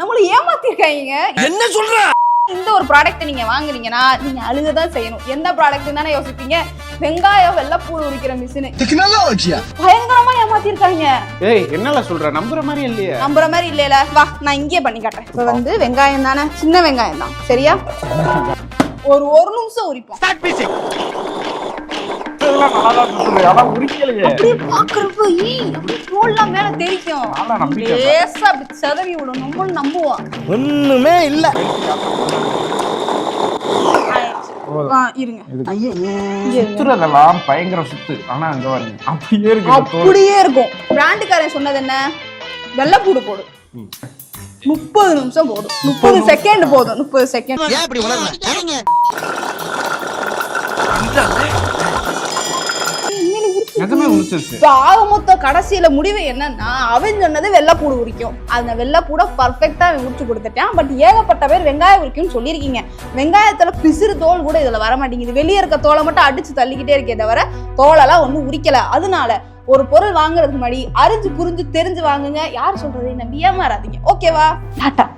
நம்மள ஏமாத்திருக்காங்க என்ன சொல்ற? இந்த ஒரு ப்ராடக்ட் நீங்க வாங்குறீங்கன்னா நீங்க அழுகதான் செய்யணும். எந்த ப்ராடக்ட் தானே யோசிப்பீங்க? வெங்காயம் வெள்ளைப்பூடு உரிக்கிற மிஷின் டெக்னாலஜியா பயங்கரமா ஏமாத்திருக்காங்க ஏய் என்னல சொல்ற? நம்புற மாதிரி இல்லையே. நம்புற மாதிரி இல்லைல. வா நான் இங்கேயே பண்ணி காட்டுறேன். இப்போ வந்து வெங்காயம் தானே? சின்ன வெங்காயம் தான். சரியா? ஒரு ஒரு நிமிஷம் உரிப்போம். இதெல்லாம் நல்லா தான் சொல்லுது அதான் உரிக்கலையே அப்படியே பாக்குறப்ப ஈ அப்படியே தோல்லாம் மேல தெரிக்கும் நல்லா நம்பிக்கை தான். லேசா அப்படி செதறி விடும் நம்மளும் நம்புவோம் ஒண்ணுமே இல்ல. ஆயிடுச்சு. ஆ, இருங்க. சுத்துறதெல்லாம் பயங்கர சுத்து. ஆனா அங்க பாருங்க. அப்படியே இருக்கு இந்த தோல். அப்படியே இருக்கும். பிராண்டுக்காரன் சொன்னது என்ன? வெள்ளைப்பூடு போடு முப்பது நிமிஷம் போடும் முப்பது செகண்ட் போதும். முப்பது செகண்ட் ஏன் இப்படி நிஜமே உரிச்சிருச்சு இப்ப ஆக மொத்த கடைசியில முடிவு என்னன்னா அவன் சொன்னது வெள்ளைப்பூடு உரிக்கும். அந்த வெள்ளைப்பூட பர்ஃபெக்டா அவன் உரிச்சு கொடுத்துட்டான். பட் ஏகப்பட்ட பேர் வெங்காயம் உரிக்கும்னு சொல்லியிருக்கீங்க. வெங்காயத்துல பிசிறு தோல் கூட இதுல வர மாட்டேங்குது. வெளியே இருக்க தோலை மட்டும் அடிச்சு தள்ளிக்கிட்டே இருக்கே தவிர தோலெல்லாம் ஒன்றும் உரிக்கல. அதனால ஒரு பொருள் வாங்குறதுக்கு முன்னாடி அறிஞ்சு புரிஞ்சு தெரிஞ்சு வாங்குங்க. யார் சொல்றதை நம்பி ஏமாறாதீங்க. ஓகேவா டாட்டா.